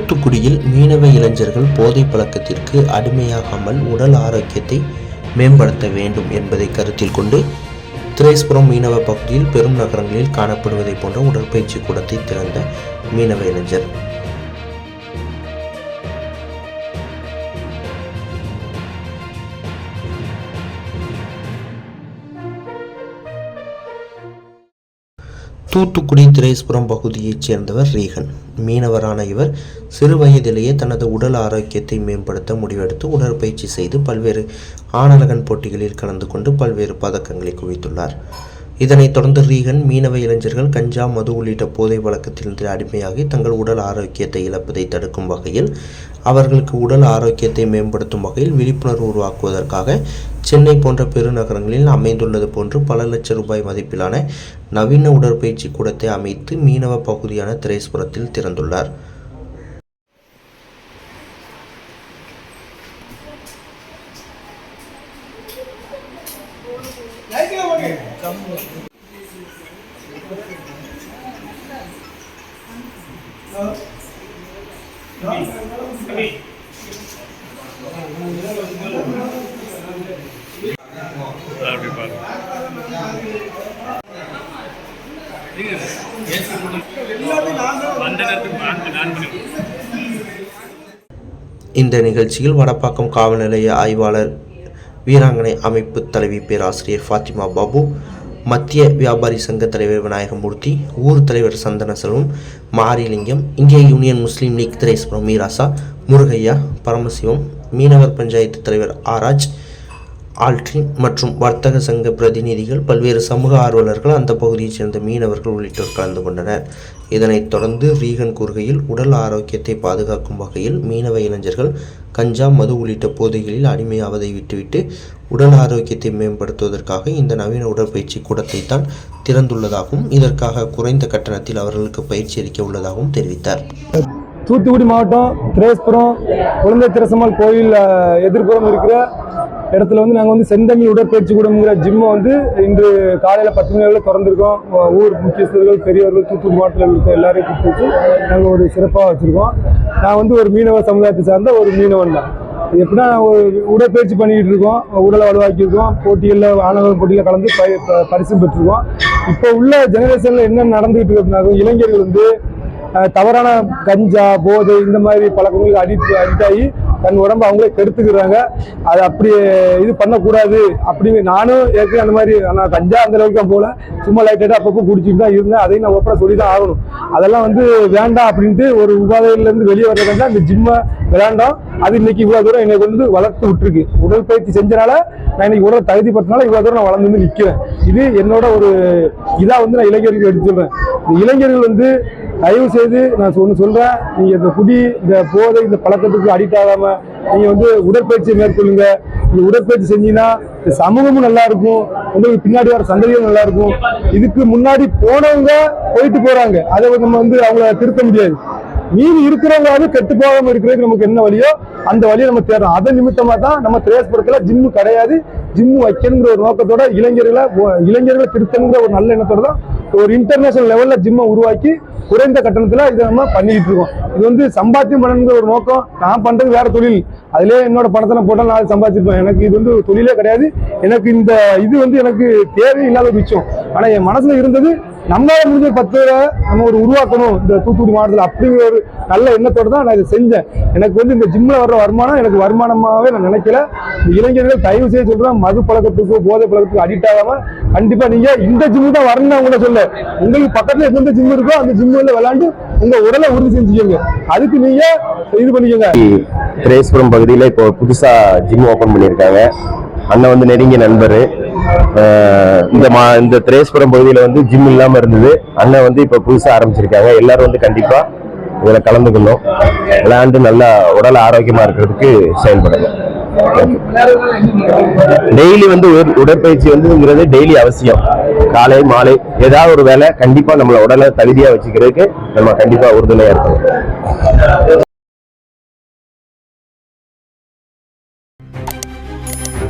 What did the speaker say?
தூத்துக்குடியில் மீனவ இளைஞர்கள் போதை பழக்கத்திற்கு அடிமையாகாமல் உடல் ஆரோக்கியத்தை மேம்படுத்த வேண்டும் என்பதை கருத்தில் கொண்டு திரேஸ்புரம் மீனவ பகுதியில் பெரும் நகரங்களில் காணப்படுவதை போன்ற உடற்பயிற்சி கூடத்தை திறந்த மீனவ இளைஞர். தூத்துக்குடி திரேஸ்புரம் பகுதியைச் சேர்ந்தவர் ரீகன். மீனவரான இவர் சிறு வயதிலேயே தனது உடல் ஆரோக்கியத்தை மேம்படுத்த முடிவெடுத்து உடற்பயிற்சி செய்து பல்வேறு ஆணழகன் போட்டிகளில் கலந்து கொண்டு பல்வேறு பதக்கங்களை குவித்துள்ளார். இதனைத் தொடர்ந்து ரீகன் மீனவ இளைஞர்கள் கஞ்சா மது உள்ளிட்ட போதை வழக்கத்திலிருந்து அடிமையாகி தங்கள் உடல் ஆரோக்கியத்தை இழப்பதை தடுக்கும் வகையில் அவர்களுக்கு உடல் ஆரோக்கியத்தை மேம்படுத்தும் வகையில் விழிப்புணர்வு உருவாக்குவதற்காக சென்னை போன்ற பெருநகரங்களில் அமைந்துள்ளது போன்று பல லட்சம் ரூபாய் மதிப்பிலான நவீன உடற்பயிற்சி கூடத்தை அமைத்து மீனவ பகுதியான திரேஸ்புரத்தில் திறந்துள்ளார். அப்படி பாருங்க இந்த நிகழ்ச்சியில் வடப்பாக்கம் காவல் நிலைய ஆய்வாளர் வீராங்கனை அமைப்பு தலைவி பேராசிரியர் ஃபாத்திமா பாபு மத்திய வியாபாரி சங்க தலைவர் விநாயகமூர்த்தி ஊர் தலைவர் சந்தன செல்வம் மாரிலிங்கம் இந்திய Union Muslim League Threswaram Meerasa Murugaiya Paramasivam மீனவர் பஞ்சாயத்து தலைவர் ஆராஜ் ஆல்ட்ரின் மற்றும் வர்த்தக சங்க பிரதிநிதிகள் பல்வேறு சமூக ஆர்வலர்கள் அந்த பகுதியைச் சேர்ந்த மீனவர்கள் உள்ளிட்டோர் கலந்து கொண்டனர். இதனைத் தொடர்ந்து ரீகன் கூறுகையில் உடல் ஆரோக்கியத்தை பாதுகாக்கும் வகையில் மீனவ இளைஞர்கள் கஞ்சா மது உள்ளிட்ட போதைகளில் அடிமையாவதை விட்டுவிட்டு உடல் ஆரோக்கியத்தை மேம்படுத்துவதற்காக இந்த நவீன உடற்பயிற்சி கூடத்தை தான் திறந்துள்ளதாகவும் இதற்காக குறைந்த கட்டணத்தில் அவர்களுக்கு பயிற்சி அளிக்க உள்ளதாகவும் தெரிவித்தார். தூத்துக்குடி மாவட்டம் திரேஸ்புரம் குழந்தை திரசம்மாள் கோயில் எதிர்ப்புறம் இருக்கிற இடத்துல வந்து நாங்கள் வந்து செந்தமிழ் உடற்பயிற்சி கூடங்கிற ஜிம்மை வந்து இன்று காலையில் பத்து மணி அளவில் திறந்துருக்கோம். ஊர் முக்கியஸ்தர்கள் பெரியவர்கள் தூத்துக்குடி மாவட்டத்தில் இருக்க எல்லாரையும் கூப்பிட்டு நாங்கள் ஒரு சிறப்பாக வச்சுருக்கோம். நான் வந்து ஒரு மீனவ சமுதாயத்தை சார்ந்த ஒரு மீனவன் தான். எப்படின்னா ஒரு உடற்பயிற்சி பண்ணிக்கிட்டு இருக்கோம். உடலை வலுவாக்கியிருக்கோம். போட்டிகளில் ஆணவ போட்டியில் கலந்து ப- பரிசு பெற்றிருக்கோம். இப்போ உள்ள ஜெனரேஷனில் என்ன நடந்துகிட்டு இருக்கு இளைஞர்கள் வந்து தவறான கஞ்சா போதை இந்த மாதிரி பழக்கங்களுக்கு அடிக்ட் அடிக்ட் ஆகி தன் உடம்பு அவங்களே கெடுத்துக்கிறாங்க. அது அப்படி இது பண்ணக்கூடாது அப்படிங்க நானும் ஏற்கனவே அந்த மாதிரி நான் கஞ்சா அந்த அளவுக்கு நான் போல சும்மா லைட்டாக அப்பப்போ குடிச்சிட்டு தான் இருந்தேன். அதையும் நான் ஒப்பட சொல்லி தான் ஆகணும். அதெல்லாம் வந்து வேண்டாம் அப்படின்ட்டு ஒரு உபாதையிலேருந்து வெளியே வர்றதுக்கு தான் இந்த ஜிம்மை விளையாண்டோம். அது இன்னைக்கு இவ்வளோ தூரம் என்னை வந்து வளர்த்து விட்டுருக்கு. உடற்பயிற்சி செஞ்சனால நான் இன்னைக்கு உடல் தகுதிப்பட்டனால இவ்வளோ தூரம் நான் வளர்ந்து வந்து நிற்கிறேன் இது என்னோட ஒரு இதாக வந்து நான் இளைஞர்களுக்கு எடுத்து சொல்கிறேன் இளைஞர்கள் வந்து தயவு செய்து நான் ஒன்று சொல்கிறேன் நீங்கள் இந்த குடி இந்த போதை இந்த பழக்கத்துக்கு அடிக்ட் ஆகாமல் நீங்கள் வந்து உடற்பயிற்சி மேற்கொள்ளுங்க. நீங்கள் உடற்பயிற்சி செஞ்சீங்கன்னா இந்த சமூகமும் நல்லா இருக்கும். உங்களுக்கு பின்னாடி வர சந்ததியும் நல்லா இருக்கும். இதுக்கு முன்னாடி போனவங்க போயிட்டு போகிறாங்க அதை வந்து நம்ம வந்து அவங்கள திருத்த முடியாது. மீதி இருக்கிறவங்களாவது கெட்டு போகாம இருக்கிறதுக்கு நமக்கு என்ன வழியோ அந்த வழியை நம்ம தேடுறோம் அதன் நிமித்தமா தான் நம்ம திரேஸ்புரத்துல ஜிம்மு கிடையாது. ஜிம்மு வைக்கணுங்கிற ஒரு நோக்கத்தோட இளைஞர்களை இளைஞர்களை திருத்தணுங்கிற ஒரு நல்ல எண்ணத்தோட தான் ஒரு இன்டர்நேஷனல் லெவல்ல ஜிம்மை உருவாக்கி குறைந்த கட்டணத்துல இதை நம்ம பண்ணிக்கிட்டு இருக்கோம். இது வந்து சம்பாத்தியம் பண்ணணுங்கிற ஒரு நோக்கம். நான் பண்றது வேற தொழில். அதுலேயே என்னோட பணத்தை நான் போட்டால் நான் சம்பாதிச்சிருப்பேன். எனக்கு இது வந்து தொழிலே கிடையாது. எனக்கு இந்த இது வந்து எனக்கு தேவையில்லாத ஒரு மிச்சம். ஆனா என் மனசுல இருந்தது நம்மளால முடிஞ்ச பத்து பேரை நம்ம ஒரு உருவாக்கணும். இந்த தூத்துக்குடி மாவட்டத்தில் அப்படிங்கிற ஒரு நல்ல எண்ணத்தோடு தான் நான் இதை செஞ்சேன். எனக்கு வந்து இந்த ஜிம்மில் வர்ற வருமானம் எனக்கு வருமானமாகவே நான் நினைக்கல. இந்த இளைஞர்கள் தயவு செய்து சொல்கிறேன் மது பழக்கத்துக்கு போதை பழக்கத்துக்கு அடிக்ட் ஆகாமல் கண்டிப்பாக நீங்கள் இந்த ஜிம்மு தான் வரணும்னு நான் சொல்ல உங்களுக்கு பக்கத்தில் எந்தெந்த ஜிம் இருக்கோ அந்த ஜிம்மில் விளையாண்டு உங்கள் உடலை உறுதி செஞ்சுக்கோங்க. அதுக்கு நீங்கள் இது பண்ணிக்கோங்க. திரேஸ்புரம் பகுதியில் இப்போ புதுசாக ஜிம் ஓப்பன் பண்ணியிருக்காங்க. அண்ணன் வந்து நெருங்கிய நண்பர். இந்த மா இந்த திரேஸ்புரம் பகுதியில் வந்து ஜிம் இல்லாமல் இருந்தது. அண்ணன் வந்து இப்போ புதுசாக ஆரம்பிச்சிருக்காங்க. எல்லாரும் வந்து கண்டிப்பாக இதில் கலந்துக்கணும். விளையாண்டு நல்லா உடல் ஆரோக்கியமாக இருக்கிறதுக்கு செயல்படுங்க டெய்லி வந்து உடற்பயிற்சி வந்துங்கிறது டெய்லி அவசியம். காலை மாலை ஏதாவது ஒரு வேலை கண்டிப்பாக நம்மளை உடலை தகுதியாக வச்சுக்கிறதுக்கு நம்ம கண்டிப்பாக உறுதுணையாக இருக்கணும்.